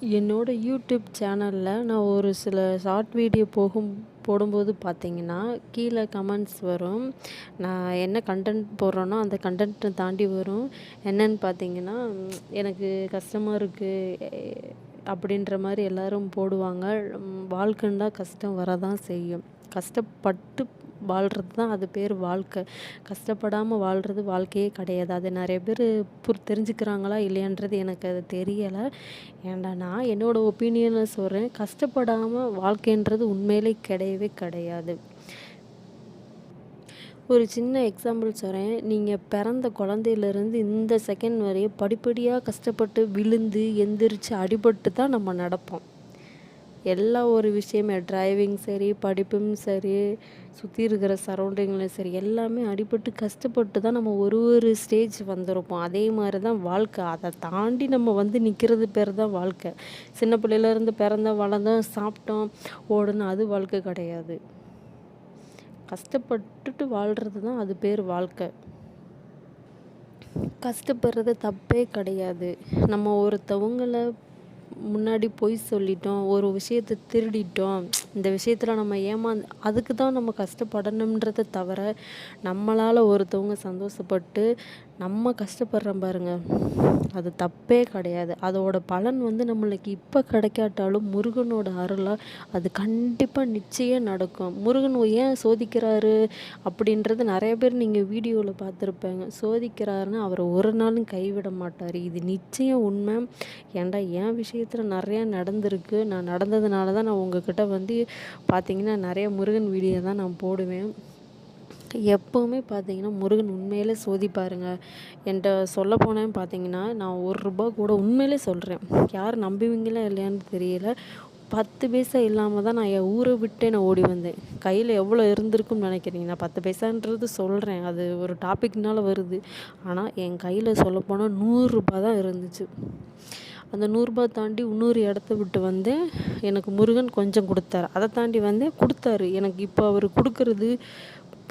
என்னோட யூடியூப் சேனலில் நான் ஒரு சில ஷார்ட் வீடியோ போகும் போடும்போது பார்த்தீங்கன்னா கீழே கமெண்ட்ஸ் வரும். நான் என்ன கண்டென்ட் போடுறேனோ அந்த கண்டென்ட்டை தாண்டி வரும். என்னன்னு பார்த்தீங்கன்னா எனக்கு கஷ்டமாக இருக்குது அப்படின்ற மாதிரி எல்லோரும் போடுவாங்க. வாழ்க்கைன்னா கஷ்டம் வரதான் செய்யும். கஷ்டப்பட்டு வாழ்கிறது தான் அது பேர் வாழ்க்கை. கஷ்டப்படாமல் வாழ்கிறது வாழ்க்கையே கிடையாது. அது நிறைய பேர் புர் தெரிஞ்சுக்கிறாங்களா இல்லையான்றது எனக்கு அது தெரியலை. ஏன்டா நான் என்னோடய ஒப்பீனியனை சொல்கிறேன் கஷ்டப்படாமல் வாழ்க்கைன்றது உண்மையிலே கிடையவே கிடையாது. ஒரு சின்ன எக்ஸாம்பிள் சொல்கிறேன் நீங்கள் பிறந்த குழந்தையிலேருந்து இந்த செகண்ட் வரையும் படிப்படியாக கஷ்டப்பட்டு விழுந்து எந்திரிச்சு அடிபட்டு தான் நம்ம நடப்போம். எல்லா ஒரு விஷயமே டிரைவிங் சரி படிப்பும் சரி சுற்றி இருக்கிற சரௌண்டிங்லையும் சரி எல்லாமே அடிபட்டு கஷ்டப்பட்டு தான் நம்ம ஒரு ஒரு ஸ்டேஜ் வந்திருப்போம். அதே மாதிரி தான் வாழ்க்கை. அதை தாண்டி நம்ம வந்து நிற்கிறது பேர் தான் வாழ்க்கை. சின்ன பிள்ளையிலேருந்து பிறந்தோம் வளர்ந்தோம் சாப்பிட்டோம் ஓடணும் அது வாழ்க்கை கிடையாது. கஷ்டப்பட்டுட்டு வாழ்கிறது தான் அது பேர் வாழ்க்கை. கஷ்டப்படுறது தப்பே கிடையாது. நம்ம ஒருத்தவங்களை முன்னாடி பொய் சொல்லிட்டோம் ஒரு விஷயத்த திருடிட்டோம் இந்த விஷயத்தில் நம்ம ஏமாந்து அதுக்கு தான் நம்ம கஷ்டப்படணுன்றதை தவிர நம்மளால் ஒருத்தவங்க சந்தோஷப்பட்டு நம்ம கஷ்டப்படுறோம் பாருங்க அது தப்பே கிடையாது. அதோட பலன் வந்து நம்மளுக்கு இப்போ கிடைக்காட்டாலும் முருகனோட அருளாக அது கண்டிப்பாக நிச்சயம் நடக்கும். முருகன் ஏன் சோதிக்கிறாரு அப்படின்றது நிறைய பேர் நீங்கள் வீடியோவில் பார்த்துருப்பேங்க. சோதிக்கிறாருன்னு அவரை ஒரு நாளும் கைவிட மாட்டார். இது நிச்சயம் உண்மை. ஏன்டா என் விஷயத்தில் நிறையா நடந்திருக்கு. நான் நடந்ததுனால தான் நான் உங்ககிட்ட வந்து பார்த்தீங்கன்னா நிறைய முருகன் வீடியோ தான் நான் போடுவேன். எப்போவுமே பார்த்தீங்கன்னா முருகன் உண்மையிலே சோதிப்பாருங்க. என்கிட்ட சொல்ல போனேன்னு பார்த்தீங்கன்னா நான் ஒரு ரூபா கூட உண்மையிலே சொல்கிறேன் யார் நம்புவீங்களா இல்லையான்னு தெரியல. பத்து பைசா இல்லாமல் தான் நான் என் ஊரை விட்டே நான் ஓடி வந்தேன். கையில் எவ்வளோ இருந்திருக்கும்னு நினைக்கிறீங்க நான் பத்து பைசான்றது சொல்கிறேன் அது ஒரு டாபிக்னால வருது. ஆனால் என் கையில் சொல்லப்போனால் நூறுரூபா தான் இருந்துச்சு. அந்த நூறுரூபா தாண்டி இன்னொரு இடத்த விட்டு வந்து எனக்கு முருகன் கொஞ்சம் கொடுத்தாரு. அதை தாண்டி வந்து கொடுத்தாரு. எனக்கு இப்போ அவர் கொடுக்கறது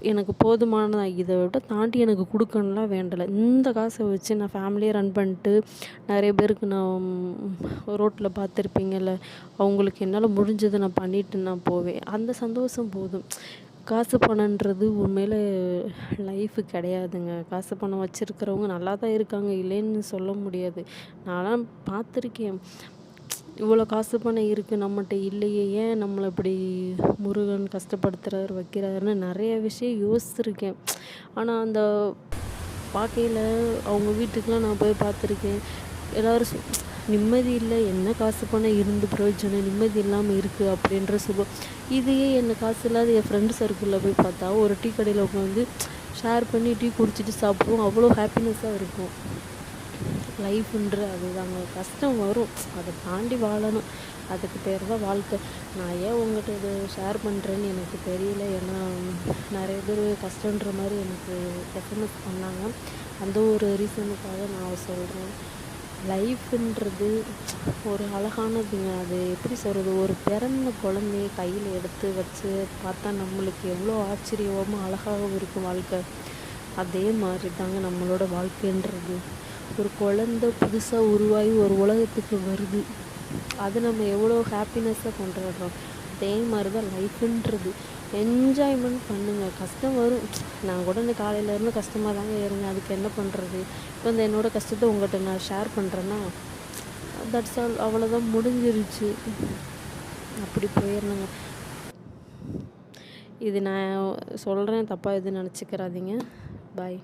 எனக்கு போதுமான இதை விட தாண்டி எனக்கு கொடுக்கணும்லாம் வேண்டலை. இந்த காசை வச்சு நான் ஃபேமிலியை ரன் பண்ணிட்டு நிறைய பேருக்கு நான் ரோட்டில் பார்த்துருப்பீங்கள்ல அவங்களுக்கு என்னால் முடிஞ்சதை நான் பண்ணிட்டு நான் போவேன். அந்த சந்தோஷம் போதும். காசு பணன்றது உண்மையில் லைஃபு கிடையாதுங்க. காசு பணம் வச்சுருக்கிறவங்க நல்லா தான் இருக்காங்க இல்லைன்னு சொல்ல முடியாது. நான்லாம் பார்த்துருக்கேன். இவ்வளோ காசு பணம் இருக்குது நம்மகிட்ட இல்லையே ஏன் நம்மளை இப்படி முருகன் கஷ்டப்படுத்துகிறார் வைக்கிறாருன்னு நிறைய விஷயம் யோசிச்சிருக்கேன். ஆனால் அந்த பார்க்கையில் அவங்க வீட்டுக்கெலாம் நான் போய் பார்த்துருக்கேன். எல்லோரும் நிம்மதி இல்லை என்ன காசு பணம் இருந்து பிரயோஜனம் நிம்மதி இல்லாமல் இருக்குது அப்படின்ற சுபம். இதையே என்ன காசு இல்லாத என் ஃப்ரெண்டு சர்க்கிளில் போய் பார்த்தா ஒரு டீ கடையில் உட்காந்து ஷேர் பண்ணி டீ குடிச்சிட்டு சாப்பிடுவோம். அவ்வளோ ஹாப்பினஸ்ஸாக இருக்கும். லைஃப்ன்ற அதுதாங்க. கஷ்டம் வரும். அதை தாண்டி வாழணும். அதுக்கு பேர் தான் வாழ்க்கை. நான் ஏன் உங்கள்கிட்ட இது ஷேர் பண்ணுறேன்னு எனக்கு தெரியல. ஏன்னா நிறைய பேர் கஷ்டன்ற மாதிரி எனக்கு எஸ்எம்எஸ் பண்ணாங்க. அந்த ஒரு ரீசனுக்காக நான் சொல்கிறேன் லைஃப்ன்றது ஒரு அழகானதுங்க. அது எப்படி சொல்கிறது ஒரு பிறந்த குழந்தைய கையில் எடுத்து வச்சு பார்த்தா நம்மளுக்கு எவ்வளோ ஆச்சரியமாக அழகாகவும் இருக்கும் வாழ்க்கை. அதே மாதிரி தாங்க நம்மளோட வாழ்க்கைன்றது. ஒரு குழந்த புதுசாக உருவாகி ஒரு உலகத்துக்கு வருது. அது நம்ம எவ்வளோ ஹாப்பினஸ்ஸாக கொண்டாடுறோம். அதே மாதிரி தான் லைஃப்புன்றது என்ஜாய்மெண்ட் பண்ணுங்கள் கஷ்டம் வரும். நான் கூட இந்த காலையிலேருந்து கஷ்டமாக தாங்க இருங்க அதுக்கு என்ன பண்ணுறது இப்போ இந்த என்னோடய கஷ்டத்தை உங்கள்கிட்ட நான் ஷேர் பண்ணுறேன்னா தட்ஸ் ஆல் அவ்வளோதான் முடிஞ்சிருச்சு. அப்படி போயிடணுங்க இது நான் சொல்கிறேன் தப்பாக எதுவும் நினச்சிக்கிறாதீங்க பாய்